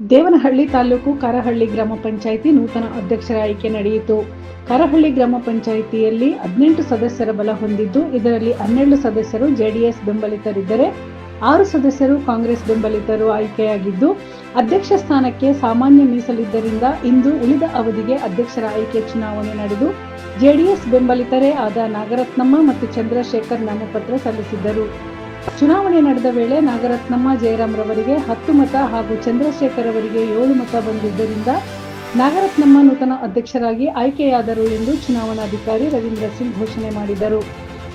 ದೇವನಹಳ್ಳಿ ತಾಲೂಕು ಕರಹಳ್ಳಿ ಗ್ರಾಮ ಪಂಚಾಯಿತಿ ನೂತನ ಅಧ್ಯಕ್ಷರ ಆಯ್ಕೆ ನಡೆಯಿತು. ಕರಹಳ್ಳಿ ಗ್ರಾಮ ಪಂಚಾಯಿತಿಯಲ್ಲಿ ಹದಿನೆಂಟು ಸದಸ್ಯರ ಬಲ ಹೊಂದಿದ್ದು, ಇದರಲ್ಲಿ ಹನ್ನೆರಡು ಸದಸ್ಯರು ಜೆಡಿಎಸ್ ಬೆಂಬಲಿತರಿದ್ದರೆ, ಆರು ಸದಸ್ಯರು ಕಾಂಗ್ರೆಸ್ ಬೆಂಬಲಿತರು ಆಯ್ಕೆಯಾಗಿದ್ದು, ಅಧ್ಯಕ್ಷ ಸ್ಥಾನಕ್ಕೆ ಸಾಮಾನ್ಯ ಮೀಸಲಿದ್ದರಿಂದ ಇಂದು ಉಳಿದ ಅವಧಿಗೆ ಅಧ್ಯಕ್ಷರ ಆಯ್ಕೆ ಚುನಾವಣೆ ನಡೆದು, ಜೆಡಿಎಸ್ ಬೆಂಬಲಿತರೇ ಆದ ನಾಗರತ್ನಮ್ಮ ಮತ್ತು ಚಂದ್ರಶೇಖರ್ ನಾಮಪತ್ರ ಸಲ್ಲಿಸಿದ್ದರು. ಚುನಾವಣೆ ನಡೆದ ವೇಳೆ ನಾಗರತ್ನಮ್ಮ ಜಯರಾಮ್ ರವರಿಗೆ ಹತ್ತು ಮತ ಹಾಗೂ ಚಂದ್ರಶೇಖರ್ ಅವರಿಗೆ ಏಳು ಮತ ಬಂದಿದ್ದರಿಂದ ನಾಗರತ್ನಮ್ಮ ನೂತನ ಅಧ್ಯಕ್ಷರಾಗಿ ಆಯ್ಕೆಯಾದರು ಎಂದು ಚುನಾವಣಾಧಿಕಾರಿ ರವೀಂದ್ರ ಸಿಂಗ್ ಘೋಷಣೆ ಮಾಡಿದರು.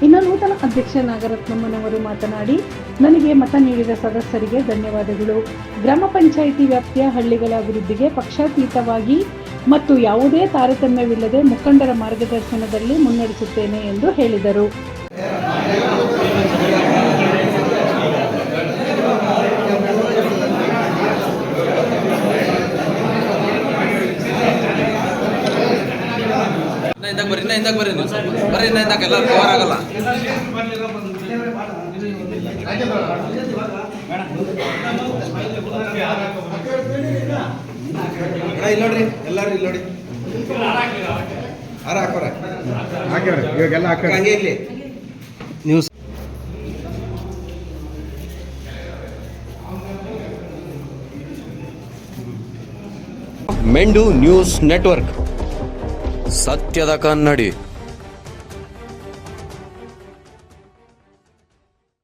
ಇನ್ನು ನೂತನ ಅಧ್ಯಕ್ಷ ನಾಗರತ್ನಮ್ಮನವರು ಮಾತನಾಡಿ, ನನಗೆ ಮತ ನೀಡಿದ ಸದಸ್ಯರಿಗೆ ಧನ್ಯವಾದಗಳು. ಗ್ರಾಮ ಪಂಚಾಯಿತಿ ವ್ಯಾಪ್ತಿಯ ಹಳ್ಳಿಗಳ ಅಭಿವೃದ್ಧಿಗೆ ಪಕ್ಷಾತೀತವಾಗಿ ಮತ್ತು ಯಾವುದೇ ತಾರತಮ್ಯವಿಲ್ಲದೆ ಮುಖಂಡರ ಮಾರ್ಗದರ್ಶನದಲ್ಲಿ ಮುನ್ನಡೆಸುತ್ತೇನೆ ಎಂದು ಹೇಳಿದರು. ಹಿಂದಕ್ಕೆ ಬರ್ರಿ ಇನ್ನ ಹಿಂದಕ್ಕೆ ಬರ್ರಿ ನೀವು. ಬರ್ರಿ ಇನ್ನ ಹಿಂದಕ್ಕೆ ಎಲ್ಲ ಕವರ್ ಆಗಲ್ಲ. ಇಲ್ಲಿ ನೋಡ್ರಿ ಎಲ್ಲಾರು ಇಲ್ಲಿ ನೋಡಿ. ಹಾರ ಹಾಕೋರ. ಹಾಕ್ಯಾರ ಇವಾಗೆಲ್ಲ ಹಾಕ್ಯಾರ ಹಂಗೆ ಇರ್ಲಿ. ನೀವು ಮೆಂಡು ನ್ಯೂಸ್ ನೆಟ್ವರ್ಕ್. ಸತ್ಯದ ಕನ್ನಡಿ.